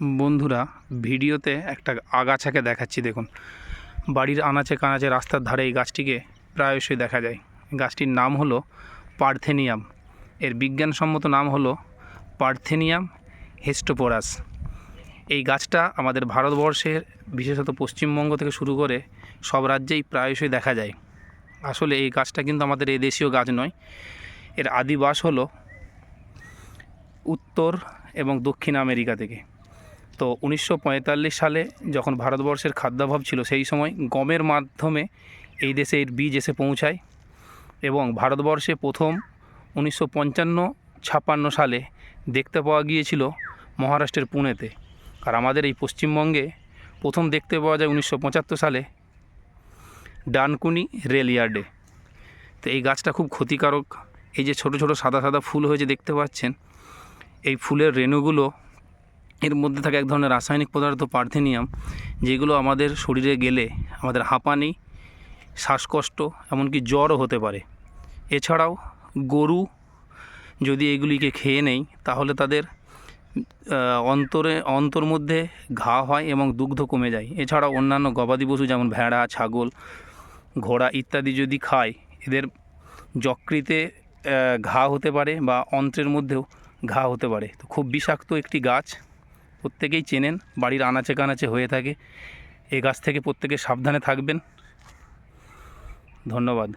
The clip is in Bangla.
বন্ধুরা, ভিডিওতে একটা আগাছাকে দেখাচ্ছি, দেখুন। বাড়ির আনাচে কানাচে রাস্তার ধারে এই গাছটিকে প্রায়শই দেখা যায়। গাছটির নাম হলো পার্থেনিয়াম। এর বিজ্ঞানসম্মত নাম হলো পার্থেনিয়াম হেস্টোপোরাস। এই গাছটা আমাদের ভারতবর্ষের, বিশেষত পশ্চিমবঙ্গ থেকে শুরু করে সব রাজ্যেই প্রায়শই দেখা যায়। আসলে এই গাছটা কিন্তু আমাদের এই দেশীয় গাছ নয়। এর আদিবাস হলো উত্তর এবং দক্ষিণ আমেরিকা থেকে। তো উনিশশো পঁয়তাল্লিশ সালে যখন ভারতবর্ষের খাদ্যাভাব ছিল, সেই সময় গমের মাধ্যমে এই দেশে এর বীজ এসে পৌঁছায় এবং ভারতবর্ষে প্রথম উনিশশো পঞ্চান্ন ছাপ্পান্ন সালে দেখতে পাওয়া গিয়েছিল মহারাষ্ট্রের পুনেতে। আর আমাদের এই পশ্চিমবঙ্গে প্রথম দেখতে পাওয়া যায় উনিশশো পঁচাত্তর সালে ডানকুনি রেল ইয়ার্ডে। তো এই গাছটা খুব ক্ষতিকারক। এই যে ছোট ছোট সাদা সাদা ফুল হয়েছে দেখতে পাচ্ছেন, এই ফুলের রেণুগুলো এর মধ্যে থাকে এক ধরনের রাসায়নিক পদার্থ পার্থেনিয়াম, যেগুলো আমাদের শরীরে গেলে আমাদের হাঁপানি, শ্বাসকষ্ট, এমনকি জ্বরও হতে পারে। এছাড়াও গরু যদি এগুলিকে খেয়ে নেয় তাহলে তাদের অন্তরে, অন্তর মধ্যে ঘা হয় এবং দুগ্ধ কমে যায়। এছাড়াও অন্যান্য গবাদি পশু যেমন ভেড়া, ছাগল, ঘোড়া ইত্যাদি যদি খায়, এদের যকৃতে ঘা হতে পারে বা অন্ত্রের মধ্যেও ঘা হতে পারে। তো খুব বিষাক্ত একটি গাছ। প্রত্যেকেই চেনেন বাড়ির আনাচে কানাচে হয়ে থাকে। এই গাছ থেকে প্রত্যেকে সাবধানে থাকবেন। ধন্যবাদ।